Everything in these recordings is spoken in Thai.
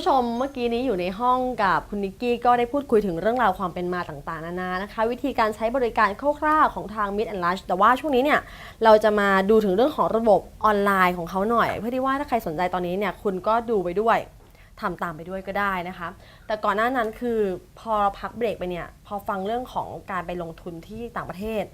ผู้ชมเมื่อกี้นี้อยู่ในห้องกับคุณนิกกี้ก็ได้พูดคุยถึงเรื่องราวความเป็นมาต่างๆนานานะคะ วิธีการใช้บริการคร่าวๆของทาง Mid and Lunch แต่ว่าช่วงนี้เนี่ยเราจะมาดูถึงเรื่องของระบบออนไลน์ของเขาหน่อย เพื่อที่ว่าถ้าใครสนใจตอนนี้เนี่ยคุณก็ดูไปด้วยทำตามไปด้วยก็ได้นะคะ แต่ก่อนหน้านั้นคือพอเราพักเบรกไปเนี่ยพอฟังเรื่องของการไปลงทุนที่ต่างประเทศ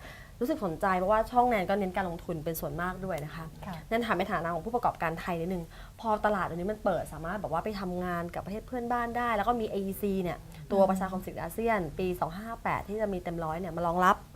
รู้สึกสนใจเพราะว่าช่องแนนก็เน้นการลงทุนเป็นส่วนมากด้วยนะคะค่ะนั่นถามในฐานะของผู้ประกอบการไทยนิดนึง พอตลาดอันนี้มันเปิดสามารถแบบว่าไปทำงานกับประเทศเพื่อนบ้านได้ แล้วก็มี AEC เนี่ยตัวประชาคมสิทธิอาเซียน ปี2558 ที่จะมีเต็มร้อยเนี่ยมารองรับอือฮึ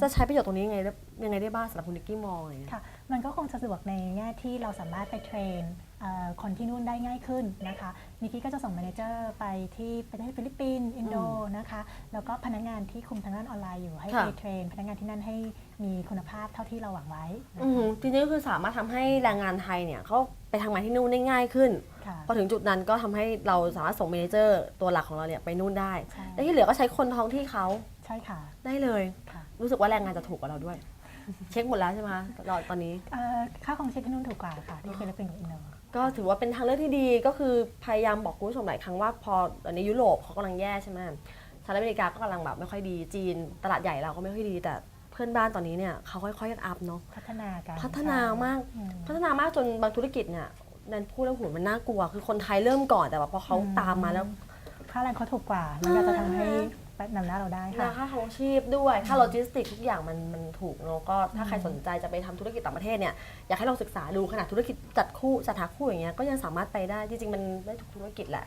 จะใช้ประโยชน์ตรงนี้ยังไงได้ยังไงได้บ้างสำหรับคุณนิกกี้มองอะไรอย่างเงี้ย ค่ะมันก็คงจะสะดวกในแง่ที่เราสามารถไปเทรนเอ่อคนที่นู่นได้ง่ายขึ้นนะคะนิกกี้ก็จะส่งแมเนเจอร์ไปที่ประเทศฟิลิปปินส์อินโดนะคะแล้วก็พนักงานที่คุมทางด้านออนไลน์อยู่ให้ค่ะ ไปเทรนพนักงานที่นั่นให้มีคุณภาพเท่าที่เราหวังไว้นะอือคะหือจริงๆก็คือสามารถทำให้แรงงานไทยเนี่ยเขาไปทำงานที่นู่นได้ง่ายขึ้น ค่ะ พอถึงจุดนั้นก็ทำให้เราสามารถส่งเมเนเจอร์ตัวหลักของเราเนี่ยไปนู่นได้ ใช่ แล้วที่เหลือก็ใช้คนท้องที่เขาใช่ค่ะได้เลย ค่ะ รู้สึกว่าแรงงานจะถูกกว่าเราด้วย เช็คหมดแล้วใช่ไหมคะตอนตอนนี้ เอ่อค่าของเช็คที่นู่นถูกกว่าค่ะที่ฟิลิปปินส์กับอินโดก็ถือว่าเป็นทางเลือกที่ดีก็คือพยายามบอกคุณผู้ชมหลายครั้งว่าพอตอนนี้ยุโรปเขากำลังแย่ใช่ไหมสหรัฐอเมริกาก็กำลังแบบไม่ค่อยดีจีน ตลาดใหญ่เราก็ไม่ค่อยดี แต่เพื่อนบ้านตอนนี้เนี่ยเขาค่อยๆอัพเนาะพัฒนาการพัฒนามากอืม พัฒนามากจนบางธุรกิจเนี่ยนันพูดแล้วหูมันน่ากลัว คือคนไทยเริ่มก่อนแต่ว่าพอเขาอืม ตามมาแล้ว ค่าแรงเขาถูกกว่า มันก็จะทำให้ นำหน้าเราได้ค่ะ ราคาของชีพด้วย ค่าโลจิสติกทุกอย่างมันมันถูกเนาะก็ถ้าใครสนใจจะไปทำธุรกิจต่างประเทศเนี่ยอยากให้ลองศึกษาดูขนาดธุรกิจจัดคู่จัดหาคู่อย่างเงี้ยก็ยังสามารถไปได้จริงๆมันได้ทุกธุรกิจแหละ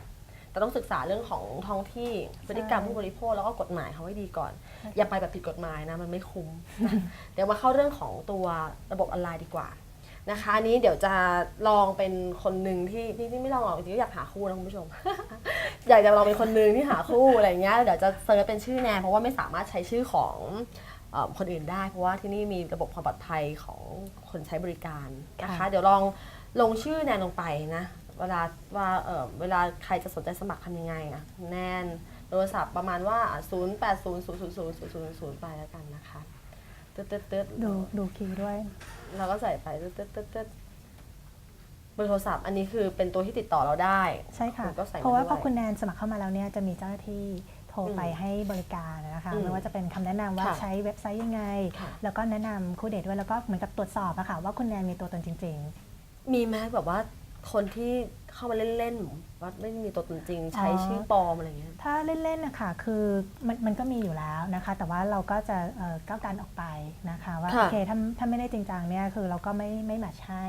แต่ต้องศึกษาเรื่องของท้องที่พฤติกรรมผู้บริโภคแล้วก็กฎหมายเขาให้ดีก่อน อย่าไปแบบผิดกฎหมายนะมันไม่คุ้มนะเดี๋ยวมาเข้าเรื่องของตัวระบบออนไลน์ดีกว่า นะคะอันนี้เดี๋ยวจะลองเป็นคนหนึ่งที่ที่ที่ไม่ลองหรอกจริงๆก็อยากหาคู่นะคุณผู้ชม อยากจะลองเป็นคนหนึ่งที่หาคู่อะไรอย่างเงี้ยเดี๋ยวจะเซิร์ชเป็นชื่อแนนเพราะว่าไม่สามารถใช้ชื่อของเอ่อคนอื่นได้ เพราะว่าที่นี่มีระบบความปลอดภัยของคนใช้บริการนะคะ ค่ะ เดี๋ยวลองลงชื่อแนนลงไปนะเวลาว่าเออเวลาใครจะสนใจสมัครทำยังไงอะแนนโทรศัพท์ประมาณว่า 0 8 0 0 0 0 0 0 0 ไปแล้วกันนะคะตึ๊ดตึ๊ดตึ๊ด ดูดูคิวด้วย เราก็ใส่ไปตึ๊ดตึ๊ดตึ๊ดตึ๊ดเบอร์โทรศัพท์อันนี้คือเป็นตัวที่ติดต่อเราได้ใช่ค่ะ ณก็ใส่มเพราะว่าด้วยพอคุณแนนสมัครเข้ามาแล้วเนี่ยจะมีเจ้าหน้าที่โทรไปอืมให้บริการนะคะอืมไม่ว่าจะเป็นคำแนะนำว่าค่ะใช้เว็บไซต์ยังไง ค่ะ แล้วก็แนะนำคู่เดทด้วยแล้วก็เหมือนกับตรวจสอบอะค่ะว่าคุณแนนมีตัวตนจริง มีไหมแบบว่า คนที่เข้ามาเล่นๆว่าไม่มีตัวตนจริง ใช้อ๋อชื่อปลอมอะไรเงี้ยๆถ้าเล่นๆนะคะคือมันมันก็มีอยู่แล้วนะคะ แต่ว่าเราก็จะเอ่อก้าวการออกไปนะคะ ว่าค่ะ โอเคถ้าถ้าไม่ได้จริงจังเนี่ยคือเราก็ไม่ไม่แมทช์ให้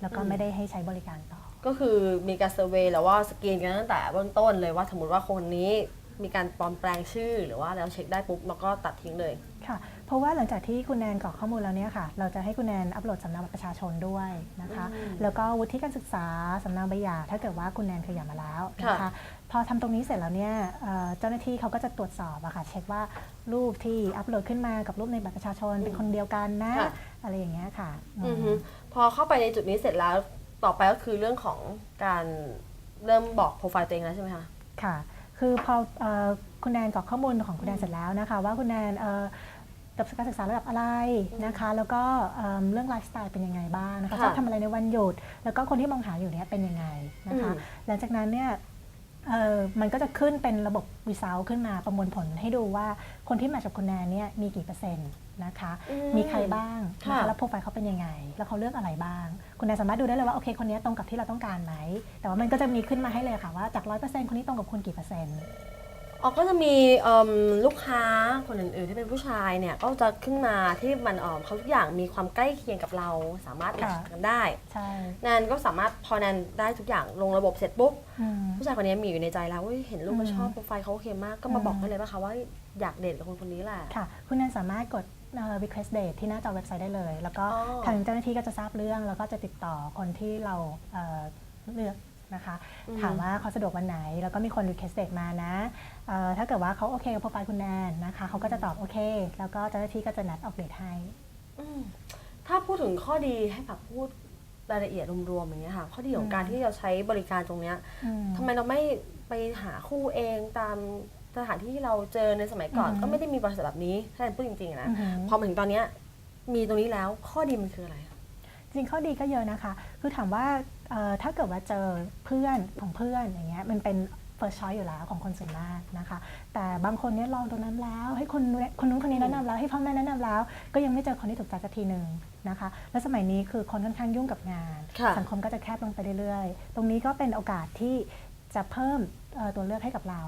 แล้วก็อืมไม่ได้ให้ใช้บริการต่อ ก็คือมีการเซอร์เวยแล้วว่าสกรีนกันตั้งแต่เบื้องต้นเลยว่าสมมติว่าคนนี้มีการปลอมแปลงชื่อหรือว่าแล้วเช็คได้ปุ๊บแล้วก็ตัดทิ้งเลย ค่ะเพ ราะว่าหลังจากที่คุณแนนกรอกข้อมูลแล้วเนี่ยค่ะ เราจะให้คุณแนนอัปโหลดสำเนาบัตรประชาชนด้วยนะคะอืมแล้วก็วุฒิการศึกษาสำเนาใบหย่าถ้าเกิดว่าคุณแนนเคยหย่ามาแล้วนะค่ะคะพอทำตรงนี้เสร็จแล้วเนี่ยเอ่อเจ้าหน้าที่เขาก็จะตรวจสอบอะค่ะ เช็คว่ารูปที่อัปโหลดขึ้นมากับรูปในบัตรประชาชนเป็นคนเดียวกันนะค่ะอะไรอย่างเงี้ยค่ะอืมอือฮึพอเข้าไปในจุดนี้เสร็จแล้วต่อไปก็คือเรื่องของการเริ่มบอกโปรไฟล์ตัวเองแล้วใช่ไหมคะค่ะ คือพอเอ่อคุณแนนกรอกข้อมูลของคุณแนนเสร็จแล้วนะคะ ว่าคุณแนนเอ่อ จบการศึกษาระดับอะไรนะคะ แล้วก็เอิ่มเรื่องไลฟ์สไตล์เป็นยังไงบ้างนะคะค่ะชอบทำอะไรในวันหยุด แล้วก็คนที่มองหาอยู่เนี่ยเป็นยังไงนะคะอืมหลังจากนั้นเนี่ยเอ่อมันก็จะขึ้นเป็นระบบวีซ l ขึ้นมาประมวลผลให้ดูว่าคนที่มาจากคุณแนนเนี่ยมีกี่เปอร์เซ็นต์นะคะอืมีใครบ้างนะค่ะคะแล้วโปรไฟล์เขาเป็นยังไง แล้วเขาเลือกอะไรบ้าง คุณแนนสามารถดูได้เลยว่าโอเคคนนี้ตรงกับที่เราต้องการไหมแต่ว่ามันก็จะมีขึ้นมาให้เลยค่ะว่าจากร้อยเปอร์เซ็นต์คนนี้ตรงกับคุณกี่เปอร์เซ็นต์ อ๋อก็จะมีเอิ่มลูกค้าคนอื่นๆที่เป็นผู้ชายเนี่ยก็จะขึ้นมาที่มันเอ่อเขาทุกอย่างมีความใกล้เคียงกับเรา สามารถแมทช์กันได้ ใช่ แนนก็สามารถพอแนนได้ทุกอย่างลงระบบเสร็จปุ๊บ อืม ผู้ชายคนนี้มีอยู่ในใจแล้วเว้ยเห็นรูปอืมก็ชอบโปรไฟล์เขาโอเคมากก็มาอืม บอกได้เลยป่ะคะว่าอยากเดทกับคนคนนี้แหละ ค่ะ คุณแนนสามารถกดเอ่อ request date ที่หน้าจอเว็บไซต์ได้เลย แล้วก็อ๋อ ทางเจ้าหน้าที่ก็จะทราบเรื่อง แล้วก็จะติดต่อคนที่เราเอ่อเลือก นะคะอืมถามว่าเขาสะดวกวันไหน แล้วก็มีคน request date มานะเอ่อถ้าเกิดว่าเขาโอเคกับโปรไฟล์คุณแนนนะคะเขาก็จะตอบโอเค แล้วก็เจ้าหน้าที่ก็จะนัดออกเดทให้อืมถ้าพูดถึงข้อดีให้แบบพูดรายละเอียดรวมๆอย่างเงี้ยค่ะ ข้อดีของอืมการที่เราใช้บริการตรงเนี้ยอืมทำไมเราไม่ไปหาคู่เองตามสถานที่ที่เราเจอในสมัยก่อนอือฮึก็ไม่ได้มีบริษัทแบบนี้ถ้าแนนพูดจริงๆอะนะอือหือพอมาถึงตอนเนี้ยมีตรงนี้แล้วข้อดีมันคืออะไรคะ จริงๆข้อดีก็เยอะนะคะ คือถามว่าเอ่อถ้าเกิดว่าเจอเพื่อนของเพื่อนอย่างเงี้ยมันเป็น first choice อยู่แล้วของคนส่วนมากนะคะ แต่บางคนเนี่ยลองตรงนั้นแล้ว ให้คนนู้นคนนู้นคนนี้แนะนำแล้วให้พ่อแม่แนะนำแล้ว ก็ยังไม่เจอคนที่ถูกใจสักทีหนึ่งนะคะ และสมัยนี้คือคนค่อนข้างยุ่งกับงานค่ะสังคมก็จะแคบลงไปเรื่อยๆ ตรงนี้ก็เป็นโอกาสที่จะเพิ่มเอ่อตัวเลือกให้กับเรา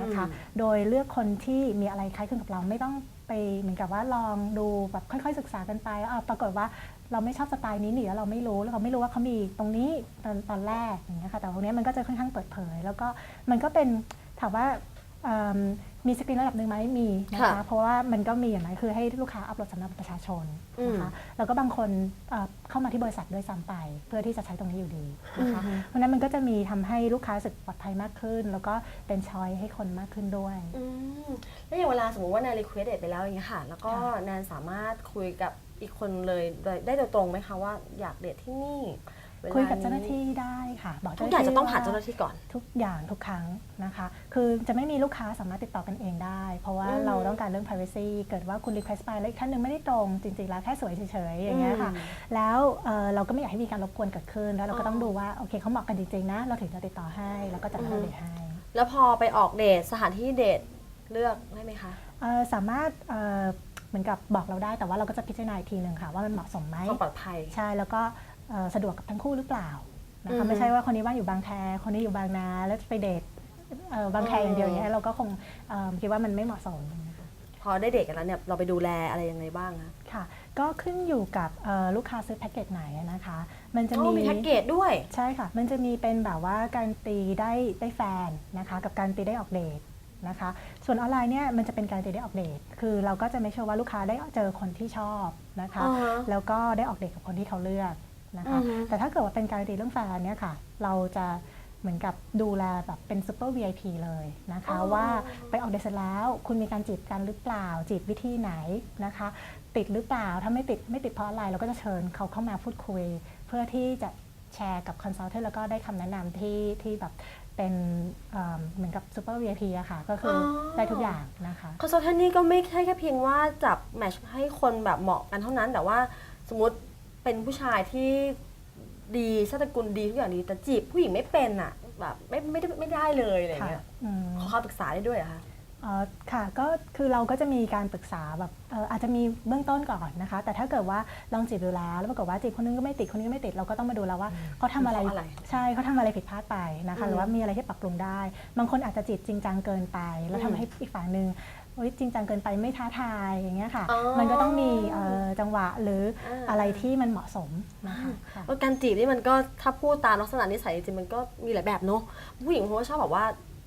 นะคะอืมโดยเลือกคนที่มีอะไรคล้ายคลึงกับเราไม่ต้องไปเหมือนกับว่าลองดูแบบค่อยๆ ศึกษากันไปอ่าปรากฏว่า เราไม่ชอบสไตล์นี้หนิแล้วเราไม่รู้แล้วเราไม่รู้ว่าเขามีตรงนี้ตอนตอนแรกอย่างเงี้ยค่ะแต่ตรงนี้ยมันก็จะค่อนข้างเปิดเผย แล้วก็มันก็เป็นถามว่าเอิ่มมีสกรีนระดับหนึ่งไหมมีนะคะค่ะเพราะว่ามันก็มีอย่างไรคือให้ลูกค้าอัปโหลดสำเนาบัตรประชาชนนะคะแล้วก็บางคนเอ่อเข้ามาที่บริษัทด้วยซ้ำไป เพื่อที่จะใช้ตรงนี้อยู่ดีนะคะอือฮึเพราะฉะนั้นมันก็จะมีทำให้ลูกค้ารู้สึกปลอดภัยมากขึ้น แล้วก็เป็นช้อยให้คนมากขึ้นด้วยอืมแล้วอย่างเวลาสมมติว่าแนนรีเควสเดตไปแล้วอย่างเงี้ยค่ะ แล้วก็ค่ะแนนสามารถคุยกับ อีกคนเลยโดยได้โดยตรงไหมคะว่าอยากเดทที่นี่วลคุยกับเจ้าหน้าที่ได้ค่ะบอกทุกอย่างจะต้องผ่านว่เจ้าหน้าที่ก่อน ทุกอย่างทุกครั้งนะคะ คือจะไม่มีลูกค้าสามารถติดต่อกันเองได้ เพราะว่าอืมเราต้องการเรื่อง privacy เกิดว่าคุณ request ไปแล้วอีกท่านหนึ่งไม่ได้ตรง จริง ๆ แล้วแค่สวยเฉยๆอย่างเงี้ยค่ะอืมแล้วเอ่อเราก็ไม่อยากให้มีการรบกวนเกิดขึ้น แล้วเราอ๋ก็อต้องดูว่าโอเคเขาเหมาะกันจริงๆนะ เราถึงจะติดต่อให้แล้วก็จัดอืให้มเดทให้ แล้วพอไปออกเดทสถานที่เดทเลือกได้ไหมคะเอ่อสามารถ เอ่อเหมือนกับบอกเราได้แต่ว่าเราก็จะพิจารณาอีกทีหนึ่งค่ะ ว่ามันเหมาะสมไหมความปลอดภัย ใช่แล้วก็เอ่อสะดวกกับทั้งคู่หรือเปล่านะอือฮึคะไม่ใช่ว่าคนนี้ว่างอยู่บางแคคนนี้อยู่บางนาแล้วจะไปเดทเอ่อบางแคอ๋อออย่างเดียวอย่างเงี้ยเราก็คงเอิ่มคิดว่ามันไม่เหมาะสมนะคะพอได้เดทกันแล้วเนี่ยเราไปดูแลอะไรยังไงบ้างคะค่ะ ก็ขึ้นอยู่กับเอ่อลูกค้าซื้อแพ็กเกจไหนนะคะ มันจะอ๋มีอมีแพ็กเกจด้วย ใช่ค่ะ มันจะมีเป็นแบบว่าการตีได้ได้แฟนนะคะ กับการตีได้ออกเดท นะคะ ส่วนออนไลน์เนี่ยมันจะเป็นการตีได้ออกเดทคือเราก็จะไม่เชื่อว่าลูกค้าได้เจอคนที่ชอบนะคะอ่าฮะแล้วก็ได้ออกเดทกับคนที่เขาเลือกนะคะอือฮึแต่ถ้าเกิดว่าเป็นการตีเรื่องแฟนเนี่ยค่ะ เราจะเหมือนกับดูแลแบบเป็นซูเปอร์ VIP เลยนะคะอ๋อว่าไปออกเดทเสร็จแล้วคุณมีการจีบกันหรือเปล่าจีบวิธีไหนนะคะ ติดหรือเปล่าถ้าไม่ติดไม่ติดเพราะอะไรเราก็จะเชิญเขาเข้ามาพูดคุย เพื่อที่จะแชร์กับคอนซัลเทอร์แล้วก็ได้คำแนะนำที่ที่แบบ เป็นเอิ่มเหมือนกับซูเปอร์ VIP อะค่ะ ก็คือออ ได้ทุกอย่างนะคะ คอนซัลแทนนี่ก็ไม่ใช่แค่เพียงว่าจับแมทช์ให้คนแบบเหมาะกันเท่านั้น แต่ว่าสมมติเป็นผู้ชายที่ดีชาติตระกูลดีทุกอย่างดีแต่จีบผู้หญิงไม่เป็นอะแบบไม่ไม่ได้ไม่ได้เลยอะไรอย่างค่ะเงี้ยอืม ขอคำปรึกษาได้ด้วยเหรอคะเอ่อค่ะก็คือเราก็จะมีการปรึกษาแบบเอ่ออาจจะมีเบื้องต้นก่อนนะคะ แต่ถ้าเกิดว่าลองจีบดูแล้วแล้วปรากฏว่าจีบคนนึงก็ไม่ติดคนนี้ก็ไม่ติดเราก็ต้องมาดูแล้วว่าเขาทำอะไรเพราะอะไรใช่เขาทำอะไรผิดพลาดไปนะคะอืมหรือว่ามีอะไรที่ปรับปรุงได้ บางคนอาจจะจีบจริงจังเกินไป แล้วอืมทำให้อีกฝั่งหนึ่งโอ๊ยจริงจังเกินไปไม่ท้าทายอย่างเงี้ยค่ะ อ๋อมันก็ต้องมีเอ่อจังหวะหรืออ่าอะไรที่มันเหมาะสมนะคะค่ะ ว่าการจีบนี่มันก็ถ้าพูดตามลักษณะนิสัยจริงๆมันก็มีหลายแบบเนอะผู้หญิงเขาก็ชอบแบบว่า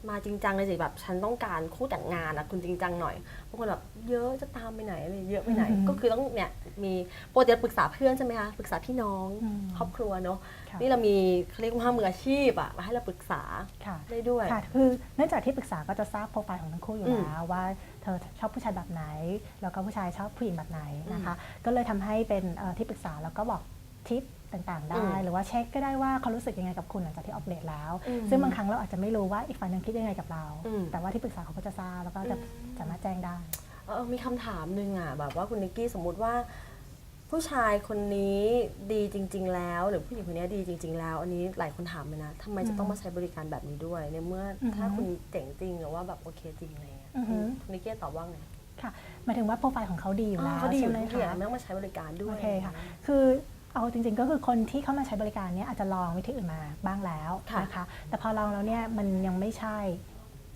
มาจริงจังเลยสิแบบฉันต้องการคู่แต่งงานอะคุณจริงจังหน่อยบางคนแบบเยอะจะตามไปไหนอะไรเยอะไปไหนอืมก็คือต้องเนี่ยมีโปรเจกต์ปรึกษาเพื่อนใช่ไหมคะปรึกษาพี่น้องอืมครอบครัวเนอะค่ะนี่เรามีเขาเรียกว่ามืออาชีพอะมาให้เราปรึกษาค่ะได้ด้วยค่ะคือเนื่องจากที่ปรึกษาก็จะทราบโปรไฟล์ของทั้งคู่อยู่อืมแล้วว่าเธอชอบผู้ชายแบบไหน แล้วก็ผู้ชายชอบผู้หญิงแบบไหนนะคะ ก็เลยทำให้เป็นเอ่อที่ปรึกษาแล้วก็บอกทิป ต่างๆ ได้อืมหรือว่าเช็คก็ได้ว่าเขารู้สึกยังไงกับคุณหลังจากที่ออกเดทแล้วอืมซึ่งบางครั้งเราอาจจะไม่รู้ว่าอีกฝ่ายหนึงคิดยังไงกับเราอืมแต่ว่าที่ปรึกษาเขาก็จะทราบแล้วก็จะอืมสามารถแจ้งได้เออมีคำถามหนึ่งอะแบบว่าคุณนิกกี้สมมุติว่า ผู้ชายคนนี้ดีจริง ๆ แล้ว หรือผู้หญิงคนนี้ดีจริง ๆ แล้ว อันนี้หลายคนถามเลยนะทำไมจะต้องมาใช้บริการแบบนี้ด้วยในเมื่อออฮึถ้าคุณเจ๋งจริงหรือว่าแบบโอเคจริงอะไรเงี้ยอือฮึคุณนิกกี้ตอบว่าไงค่ะหมายถึงว่าโปรไฟล์ของเขาดีอยู่แล้วเขาดีอยู่ใช่ไหมทุกอย่างคะไม่ต้องมาใช้บริการด้วยโอเคค่ะ คือ เอาจริงๆก็คือคนที่เข้ามาใช้บริการเนี้ยอาจจะลองวิธีอื่นมาบ้างแล้วค่ะนะคะ แต่พอลองแล้วเนี่ยมันยังไม่ใช่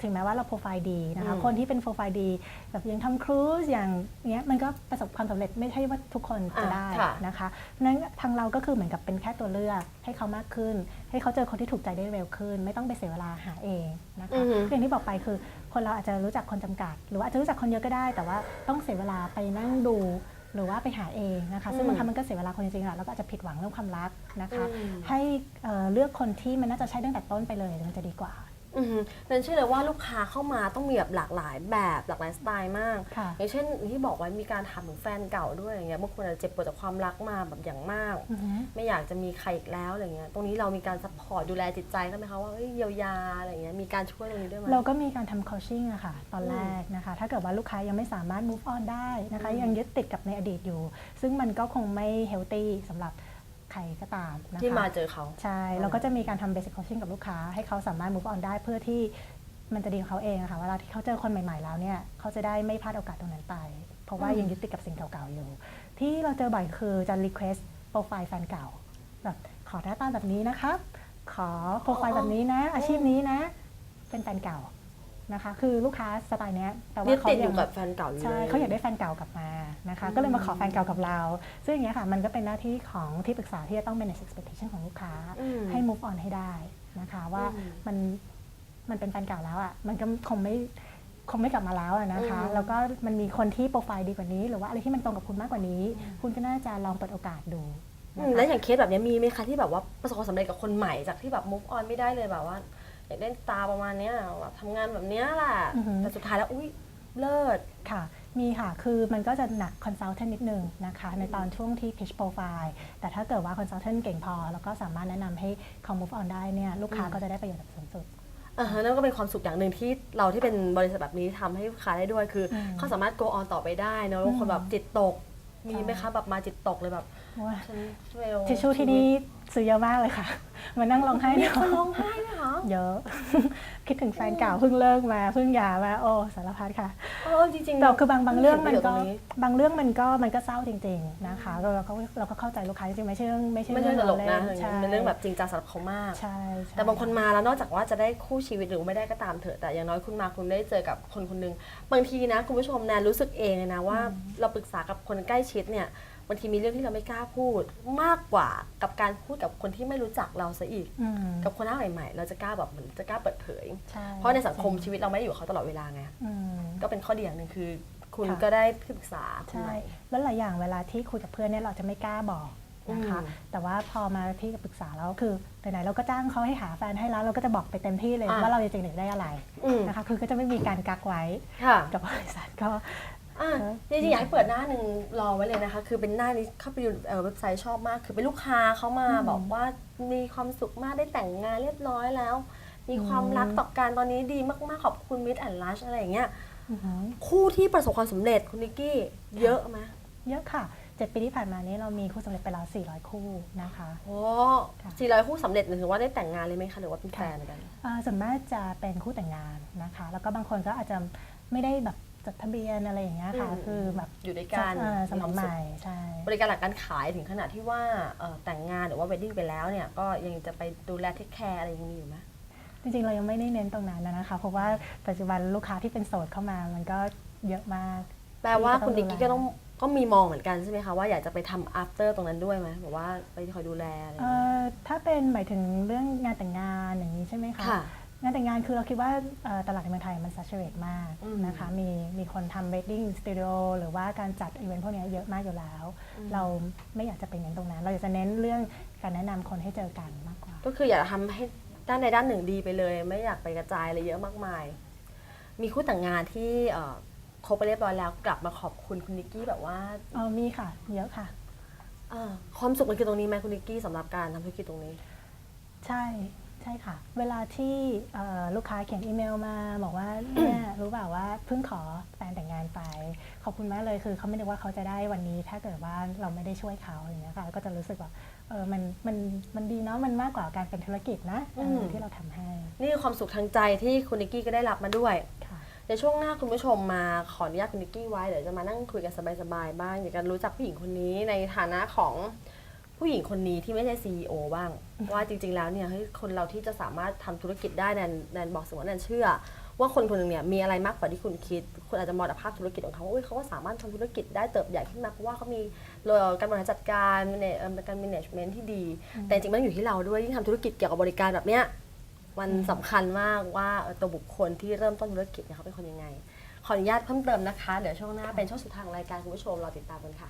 ถึงแม้ว่าเราโปรไฟล์ดีนะคะอืมคนที่เป็นโปรไฟล์ดีแบบอยังทำครูซอย่างเนี้ยมันก็ประสบความสำเร็จไม่ใช่ว่าทุกคนจะได้ค่ะนะคะเพราะฉะนั้นทางเราก็คือเหมือนกับเป็นแค่ตัวเลือกให้เขามากขึ้น ให้เขาเจอคนที่ถูกใจได้เร็วขึ้น ไม่ต้องไปเสียเวลาหาเองนะคะอือฮึอย่างที่บอกไปคือ คนเราอาจจะรู้จักคนจำกัด หรือว่าอาจจะรู้จักคนเยอะก็ได้ แต่ว่าต้องเสียเวลาไปนั่งดู หรือว่าไปหาเองนะคะ ซึ่งอืมบางครั้งมันก็เสียเวลาคนจริงๆอะแล้วก็อาจจะผิดหวังเรื่องความรักนะคะอืมให้เอ่อเลือกคนที่มันน่าจะใช่ตั้งแต่ต้นไปเลยมันจะดีกว่า อือฮึนั่นเชื่อเลยว่าลูกค้าเข้ามาต้องมีแบบหลากหลายแบบหลากหลายสไตล์มาก ค่ะ อย่างเช่นที่บอกไว้มีการถามถึงแฟนเก่าด้วยอย่างเงี้ยบางคนอาจจะเจ็บปวดจากความรักมาแบบอย่างมาก อือฮึไม่อยากจะมีใครอีกแล้วอะไรเงี้ย ตรงนี้เรามีการซัพพอร์ตดูแลจิตใจกันไหมคะว่าเอ้ยเยียวยาอะไรเงี้ย มีการช่วยตรงนี้ด้วยไหม เราก็มีการทำ coaching อะค่ะ ตอนแรกนะคะ ถ้าเกิดว่าลูกค้ายังไม่สามารถ move on ได้นะคะอืมยังยึดติดกับในอดีตอยู่ ซึ่งมันก็คงไม่ healthy สำหรับใค รรก็ตามนะคะที่มาเจอเขา ใช่เราก็จะมีการทำ basic coaching กับลูกค้า ให้เขาสามารถ move on ได้เพื่อที่มันจะดีกับเขาเองอะค่ะเวลาที่เขาเจอคนใหม่ๆแล้วเนี่ยเขาจะได้ไม่พลาดโอกาสตรงนั้นไป เพราะว่าอืมยังยึดติดกับสิ่งเก่าๆอยู่ ที่เราเจอบ่อยคือจะ request โปรไฟล์แฟนเก่าแบบขอหน้าตาแบบนี้นะครับขอโปรไฟล์แบบนี้นะ อาชีพนี้นะ เป็นแฟนเก่า นะคะ คือลูกค้าสไตล์เนี้ยแต่ยึว่าดเขาติดอยัยู่งกับแฟนเก่าอยู่ใช่เลยเขาอยากได้แฟนเก่ากลับมานะคะ ก็เลยมาขอแฟนเก่ากับเรา ซึ่งอย่างเงี้ยค่ะ มันก็เป็นหน้าที่ของที่ปรึกษาที่จะต้อง manage expectation ของลูกค้าอืมให้ move on ให้ได้นะคะ ว่าอืมมันมันเป็นแฟนเก่าแล้วอะมันก็คงไม่คงไม่กลับมาแล้วอะนะคะอืมแล้วก็มันมีคนที่โปรไฟล์ดีกว่านี้ หรือว่าอะไรที่มันตรงกับคุณมากกว่านี้ คุณก็น่าจะลองเปิดโอกาสดูอืนะมคะแล้วอย่างเคสแบบนี้มีไหมคะที่แบบว่าประสบความสำเร็จกับคนใหม่จากที่แบบ move on ไม่ได้เลยแบบว่า อยากได้ตาประมาณเนี้ยแบบทำงานแบบเนี้ยแหละ อือหือ แต่สุดท้ายแล้วอุ้ยเลิศ ค่ะ มีค่ะ คือมันก็จะหนัก consultant นิดนึงนะคะ ในตอนช่วงที่ pitch profile แต่ถ้าเกิดว่า consultant เก่งพอ แล้วก็สามารถแนะนำให้เขา move on ได้เนี่ย ลูกค้าอืม ก็จะได้ประโยชน์สูงสุด อ่าฮะนั่นก็เป็นความสุขอย่างหนึ่งที่เราที่เป็นบริษัทแบบนี้ทำให้ลูกค้าได้ด้วยคืออมเขาสามารถ go on ต่อไปได้เนอะบางคนแบบจิตตก มีไหมคะแบบมาจิตตกเลยแบบว่าฉันเฟลทิชชู่ที่นี่ ซื้อเยอะมากเลยค่ะ มานั่งร้องไห้มีเนี่ยคนร้องไห้ไหมคะเยอะ คิดถึงแฟนเก่าเพิ่งเลิกมาเพิ่งหย่ามาโอ้สารพัดค่ะเออจริงๆแต่คือบางบางเรื่องมันก็เห็นประโยชน์ตรงนี้บางเรื่องมันก็มันก็เศร้าจริง ๆนะคะเราเราก็เราก็เข้าใจลูกค้าจริงๆไม่ใช่เรื่องไม่ใช่ไม่ใช่ตลกนะเรื่องเล่ใช่เป็นเรื่องแบบจริงจังสำหรับเขามากใช่ใช่แต่บางคนมาแล้วนอกจากว่าจะได้คู่ชีวิตหรือไม่ได้ก็ตามเถอะแต่อย่างน้อยคุณมาคุณได้เจอกับคนคนหนึงบางทีนะ คุณผู้ชมแนนรู้สึกเองเลยนะว่า เราปรึกษากับคนใกล้ชิดเนี่ย บางทีมีเรื่องที่เราไม่กล้าพูดมากกว่ากับการพูดกับคนที่ไม่รู้จักเราซะอีก อืม กับคนหน้าใหม่ๆ เราจะกล้าแบบเหมือนจะกล้าเปิดเผย ใช่เพราะในสังคมชีวิตเราไม่ได้อยู่กับเขาตลอดเวลาไง อืม ก็เป็นข้อดีอย่างหนึ่งคือ คุณค่ะ ก็ได้ที่ปรึกษาคนใช่ ใหม่ แล้วหลายอย่างเวลาที่คุยกับเพื่อนเนี่ยเราจะไม่กล้าบอกนะคะ อืม แต่ว่าพอมาที่ปรึกษาแล้วคือไหนๆเราก็จ้างเขาให้หาแฟนให้แล้วเราก็จะบอกไปเต็มที่เลยอะว่าเราจริงๆอยากได้อะไรอืมนะคะ คือก็จะไม่มีการกักไว้ ค่ะ กับบริษัทก็ อะเออจริงๆอยากให้เปิดหน้าหนึ่งรอไว้เลยนะคะ คือเป็นหน้านี้เข้าไปดูเอ่อเว็บไซต์ชอบมาก คือเป็นลูกค้าเขามาอืมบอกว่ามีความสุขมากได้แต่งงานเรียบร้อยแล้ว มีความอืมรักต่อกันตอนนี้ดีมากๆขอบคุณมิตรแอนลัชอะไรอย่างเงี้ยอือหือคู่ที่ประสบความสำเร็จคุณนิกกี้เยอะไหมเยอะค่ะเจ็ดปีที่ผ่านมานี้เรามีคู่สำเร็จไปแล้ว 400 คู่นะคะโอ้ค่ะสี่ร้อยคู่สำเร็จถือว่าได้แต่งงานเลยไหมคะหรือว่าเป็นแฟนกันอ่าส่วนมากจะเป็นคู่แต่งงานนะคะ แล้วก็บางคนก็อาจจะไม่ได้แบบ จดทะเบียนอะไรอย่างเงี้ยค่ะ อืม คือแบบอยู่ด้วยกันเอ่อสมัยควาใหสุขม่ใช่ บริการหลักการขายถึงขนาดที่ว่าเอ่อแต่งงานหรือว่าเวดดิ้งไปแล้วเนี่ยก็ยังจะไปดูแลเทคแคร์อะไรยังมีอยู่ไหม จริงๆ เรายังไม่ได้เน้นตรงนั้นนะคะ เพราะว่าปัจจุบันลูกค้าที่เป็นโสดเข้ามามันก็เยอะมาก แปลว่าที่จะต้องคุณนิกกี้ดูแลก็ต้องก็มีมองเหมือนกันใช่ไหมคะว่าอยากจะไปทำ after ตรงนั้นด้วยไหมแบบว่าไปคอยดูแลอะไรอย่างเอ่เงี้ยอถ้าเป็นหมายถึงเรื่องงานแต่งงานอย่างนี้ใช่ไหมคะ ค่ะ งานแต่งงานคือเราคิดว่าเอ่อตลาดในเมืองไทยมัน saturate มากอืมนะคะ มีมีคนทำ wedding studio หรือว่าการจัดอีเวนต์พวกนี้เยอะมากอยู่แล้วอืมเราไม่อยากจะไปเน้นตรงนั้น เราอยากจะเน้นเรื่องการแนะนำคนให้เจอกันมากกว่า ก็คืออยากจะทำให้ด้านใดด้านหนึ่งดีไปเลย ไม่อยากไปกระจายอะไรเยอะมากมาย มีคู่แต่งงานที่เอ่อคบไปเรียบร้อยแล้วกลับมาขอบคุณคุณนิกกี้แบบว่าเออมีค่ะเยอะค่ะเอ่อความสุขมันคือตรงนี้ไหมคุณนิกกี้สำหรับการทำธุรกิจตรงนี้ ใช่ใช่ค่ะ เวลาที่เอ่อลูกค้าเขียนอีเมลมา บอกว่าเนี่ยรู้เปล่าว่าเพิ่งขอแฟนแต่งงานไป ขอบคุณมากเลยคือเขาไม่ได้ว่าเขาจะได้วันนี้ ถ้าเกิดว่าเราไม่ได้ช่วยเขาอย่างเงี้ยค่ะก็จะรู้สึกว่าเออมันมันมันดีเนาะมันมากกว่าการเป็นธุรกิจนะเออมที่เราทำให้ นี่คือความสุขทางใจที่คุณนิกกี้ก็ได้รับมาด้วยค่ะเดี๋ยวช่วงหน้าคุณผู้ชมมาขออนุญาตคุณนิกกี้ไว้เดี๋ยวจะมานั่งคุยกันสบายๆบ้างอยากจะรู้จักผู้หญิงคนนี้ในฐานะของ ผู้หญิงคนนี้ที่ไม่ใช่ CEO บ้าง ว่าจริง ๆ แล้วเนี่ยเฮ้ยคนเราที่จะสามารถทำธุรกิจได้แนนแนนบอกเสมอแนนเชื่อ ว่าคนคนหนึ่งเนี่ยมีอะไรมากกว่าที่คุณคิด คุณอาจจะมองแต่ภาพธุรกิจของเขาว่าอุ๊ยเขาก็สามารถทำธุรกิจได้เติบใหญ่ขึ้นมาเพราะว่าเขามีเอ่อการบริหารจัดการเอ่อการ management ที่ดี แต่จริงๆมันอยู่ที่เราด้วยที่ทำธุรกิจเกี่ยวกับบริการแบบเนี้ยมันสำคัญมากว่าเอ่อตัวบุคคลที่เริ่มต้นธุรกิจเนี่ยเขาเป็นคนยังไง ขออนุญาตเพิ่มเติมนะคะ เดี๋ยวช่วงหน้าเป็นช่วงสุดท้ายของรายการคุณผู้ชมรอติดตามกันค่ะ